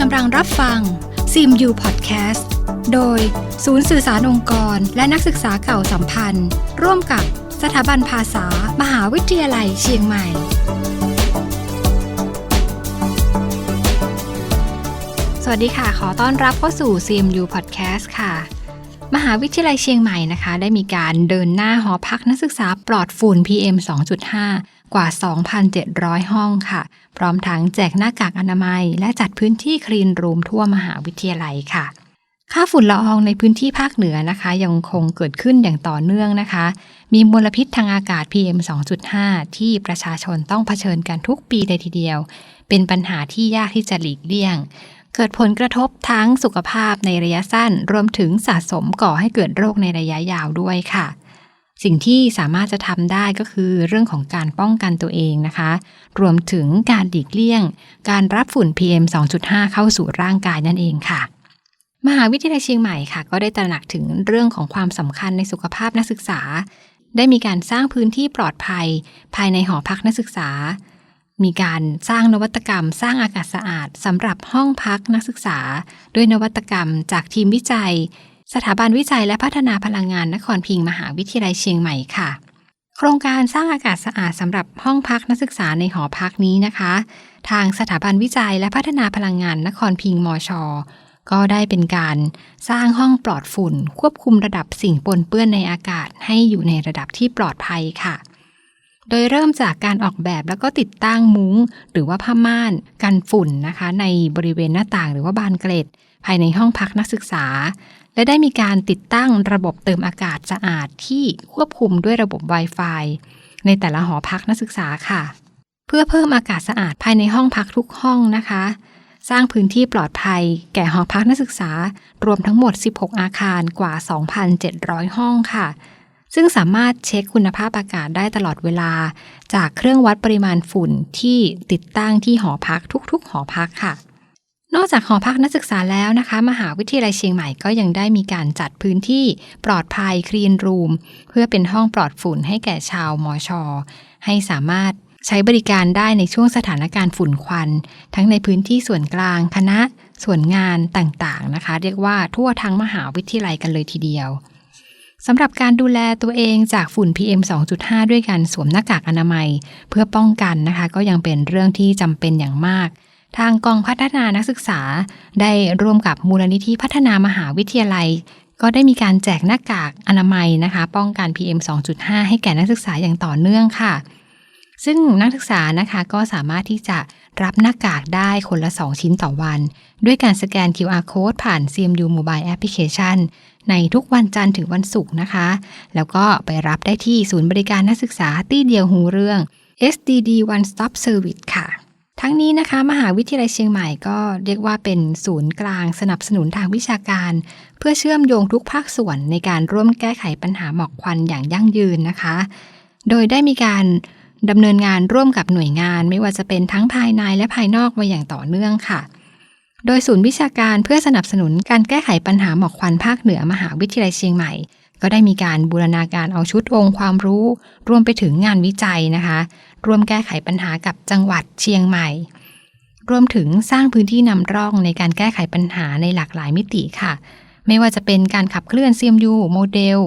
กำลังรับฟังซิมยูพอดแคสต์โดยศูนย์สื่อสารองค์กร และนักศึกษาเก่าสัมพันธ์ ร่วมกับสถาบันภาษา มหาวิทยาลัยเชียงใหม่ สวัสดีค่ะ ขอต้อนรับเข้าสู่ CMU Podcast ค่ะ มหาวิทยาลัยเชียงใหม่นะคะ ได้มีการเดินหน้าหอพักนักศึกษาปลอดฝุ่น PM 2.5 กว่า 2,700 ห้องค่ะ พร้อมทั้งแจกหน้ากากอนามัย และจัดพื้นที่คลีนรูมทั่วมหาวิทยาลัยค่ะ ค่าฝุ่นละอองในพื้นที่ภาคเหนือนะคะ ยังคงเกิดขึ้นอย่างต่อเนื่องนะคะ มีมลพิษทางอากาศ PM 2.5 ที่ประชาชนต้องเผชิญกันทุกปีเลยทีเดียว เป็นปัญหาที่ยากที่จะหลีกเลี่ยงเกิดผลกระทบทั้งสุขภาพในระยะสั้น รวมถึงสะสมก่อให้เกิดโรคในระยะยาวด้วยค่ะ สิ่งที่สามารถจะทำได้ก็คือเรื่องของการป้องกันตัวเองนะคะ รวมถึงการหลีกเลี่ยง การรับฝุ่น PM 2.5 เข้าสู่ร่างกายนั่นเองค่ะ มหาวิทยาลัยเชียงใหม่ค่ะ ก็ได้ตระหนักถึงเรื่องของความสำคัญในสุขภาพนักศึกษา ได้มีการสร้างพื้นที่ปลอดภัย ภายในหอพักนักศึกษา มีการสร้างนวัตกรรม สร้างอากาศสะอาดสำหรับห้องพักนักศึกษา ด้วยนวัตกรรมจากทีมวิจัย สถาบันวิจัยและพัฒนาพลังงานนครพิงค์มหาวิทยาลัยเชียงใหม่ค่ะ โครงการสร้างอากาศสะอาดสำหรับห้องพักนักศึกษาในหอพักนี้นะคะ ทางสถาบันวิจัยและพัฒนาพลังงานนครพิงค์มชก็ได้เป็นการสร้างห้องปลอดฝุ่น ควบคุมระดับสิ่งปนเปื้อนในอากาศให้อยู่ในระดับที่ปลอดภัยค่ะ โดยเริ่มจากการออกแบบแล้วก็ติดตั้งมุ้ง หรือว่าผ้าม่านกันฝุ่นนะคะ ในบริเวณหน้าต่างหรือว่าบานเกล็ด ภายในห้องพักนักศึกษา และได้มีการติดตั้งระบบเติมอากาศสะอาดที่ควบคุมด้วยระบบ Wi-Fi ในแต่ละหอพักนักศึกษาค่ะ เพื่อเพิ่มอากาศสะอาดภายในห้องพักทุกห้องนะคะ สร้างพื้นที่ปลอดภัย แก่หอพักนักศึกษา รวมทั้งหมด 16 อาคารกว่า 2,700 ห้องค่ะ ซึ่งสามารถเช็คคุณภาพอากาศได้ตลอดเวลา จากเครื่องวัดปริมาณฝุ่นที่ติดตั้งที่หอพักทุกๆ หอพักค่ะ นอกจากหอพักนักศึกษาแล้วนะคะ มหาวิทยาลัยเชียงใหม่ก็ยังได้มีการจัดพื้นที่ปลอดภัยคลีนรูม เพื่อเป็นห้องปลอดฝุ่นให้แก่ชาวมอชอให้สามารถใช้บริการได้ในช่วงสถานการณ์ฝุ่นควัน ทั้งในพื้นที่ส่วนกลางคณะ ส่วนงานต่างๆนะคะ เรียกว่าทั่วทั้งมหาวิทยาลัยกันเลยทีเดียว สำหรับการดูแลตัวเองจากฝุ่น PM 2.5 ด้วยการสวมหน้ากากอนามัย เพื่อป้องกันนะคะ ก็ยังเป็นเรื่องที่จำเป็นอย่างมาก ทางกองพัฒนานักศึกษา ได้ร่วมกับมูลนิธิพัฒนามหาวิทยาลัย ก็ได้มีการแจกหน้ากากอนามัยนะคะ ป้องกัน PM 2.5 ให้แก่นักศึกษาอย่างต่อเนื่องค่ะ ซึ่งนักศึกษานะคะก็สามารถที่จะรับหน้ากากได้คนละ 2 ชิ้นต่อวัน ด้วยการสแกน QR code ผ่าน CMU Mobile Application ในทุกวันจันทร์ถึงวันศุกร์นะคะ แล้วก็ไปรับได้ที่ศูนย์บริการนักศึกษาที่เดียวหูเรื่อง SDD One Stop Service ค่ะ ทั้งนี้นะคะ มหาวิทยาลัยเชียงใหม่ก็เรียกว่าเป็นศูนย์กลางสนับสนุนทางวิชาการ เพื่อเชื่อมโยงทุกภาคส่วนในการร่วมแก้ไขปัญหาหมอกควันอย่างยั่งยืนนะคะ โดยได้มีการดำเนินงานร่วมกับหน่วยงาน ไม่ว่าจะเป็นทั้งภายในและภายนอกมาอย่างต่อเนื่องค่ะ โดยศูนย์วิชาการเพื่อสนับสนุนการแก้ไขปัญหาหมอกควันภาคเหนือมหาวิทยาลัยเชียงใหม่ ก็ได้มีการบูรณาการเอาชุดองค์ความรู้ รวมไปถึงงานวิจัยนะคะ ร่วมแก้ไขปัญหากับจังหวัดเชียงใหม่ รวมถึงสร้างพื้นที่นำร่องในการแก้ไขปัญหาในหลากหลายมิติค่ะ ไม่ว่าจะเป็นการขับเคลื่อน CMU โมเดล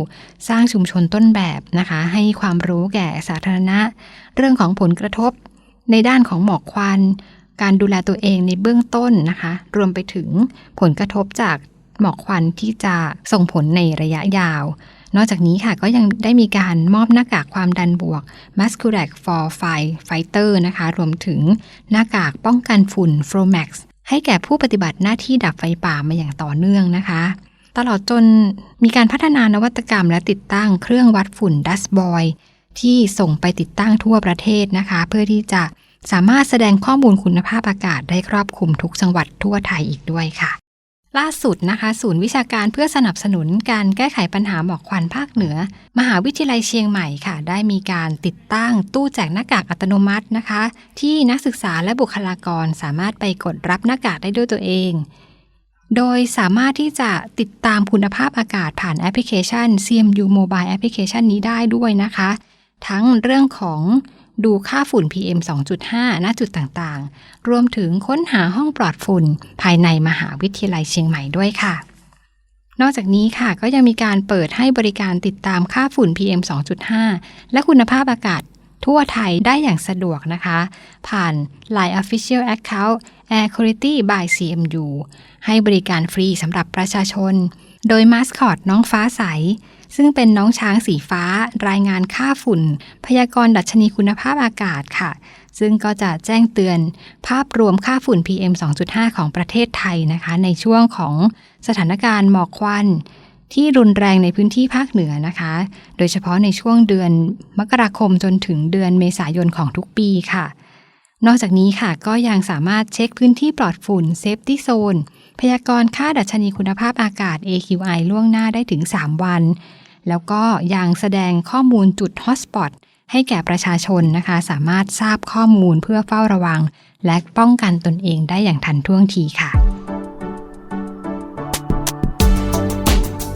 สร้างชุมชนต้นแบบนะคะ ให้ความรู้แก่สาธารณะ เรื่องของผลกระทบในด้านของหมอกควัน การดูแลตัวเองในเบื้องต้นนะคะ รวมไปถึงผลกระทบจากหมอกควันที่จะส่งผลในระยะยาว นอกจากนี้ค่ะก็ยังได้มีการมอบหน้ากากความดันบวก m a s c u r a c for Fire Fighter นะคะ รวมถึงหน้ากากป้องกันฝุ่น Fromax ให้แก่ผู้ปฏิบัติหน้าที่ดับไฟป่ามาอย่างต่อเนื่องนะคะ ตลอดจนมีการพัฒนานวัตกรรมและติดตั้งเครื่องวัดฝุ่น Dust Boy ที่ส่งไปติดตั้งทั่วประเทศนะคะ เพื่อที่จะ สามารถแสดงข้อมูลคุณภาพอากาศได้ครอบคลุมทุกจังหวัดทั่วไทยอีกด้วยค่ะ ล่าสุดนะคะ ศูนย์วิชาการเพื่อสนับสนุนการแก้ไขปัญหาหมอกควันภาคเหนือ มหาวิทยาลัยเชียงใหม่ค่ะ ได้มีการติดตั้งตู้แจกหน้ากากอัตโนมัตินะคะ ที่นักศึกษาและบุคลากรสามารถไปกดรับหน้ากากได้ด้วยตัวเองโดยสามารถที่จะติดตามคุณภาพอากาศผ่านแอปพลิเคชัน CMU Mobile Application นี้ได้ด้วยนะคะ ทั้งเรื่องของ ดูค่าฝุ่น PM 2.5 ณ จุดต่างๆ รวมถึงค้นหาห้องปลอดฝุ่น ภายในมหาวิทยาลัยเชียงใหม่ด้วยค่ะ นอกจากนี้ค่ะก็ยังมีการเปิดให้บริการติดตามค่าฝุ่น PM 2.5 และคุณภาพอากาศทั่วไทยได้อย่างสะดวกนะคะ ผ่าน Line Official Account Air Quality by CMU ให้บริการฟรีสำหรับประชาชน โดยมาสคอตน้องฟ้าใส ซึ่งเป็นน้องช้างสีฟ้า รายงานค่าฝุ่น พยากรณ์ดัชนีคุณภาพอากาศค่ะ ซึ่งก็จะแจ้งเตือนภาพรวมค่าฝุ่น PM 2.5 ของประเทศไทยนะคะ ในช่วงของสถานการณ์หมอกควันที่รุนแรงในพื้นที่ภาคเหนือนะคะ โดยเฉพาะในช่วงเดือนมกราคมจนถึงเดือนเมษายนของทุกปีค่ะ นอกจากนี้ค่ะก็ยังสามารถเช็คพื้นที่ปลอดฝุ่น Safety Zone พยากรณ์ค่าดัชนีคุณภาพอากาศ AQI ล่วงหน้าได้ถึง 3 วัน แล้วก็ยังแสดงข้อมูลจุด Hotspot ให้แก่ประชาชนนะคะ สามารถทราบข้อมูลเพื่อเฝ้าระวัง และป้องกันตนเองได้อย่างทันท่วงทีค่ะ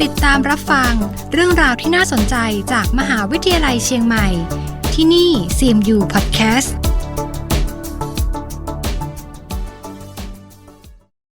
ติดตามรับฟังเรื่องราวที่น่าสนใจจากมหาวิทยาลัยเชียงใหม่ ที่นี่ CMU Podcast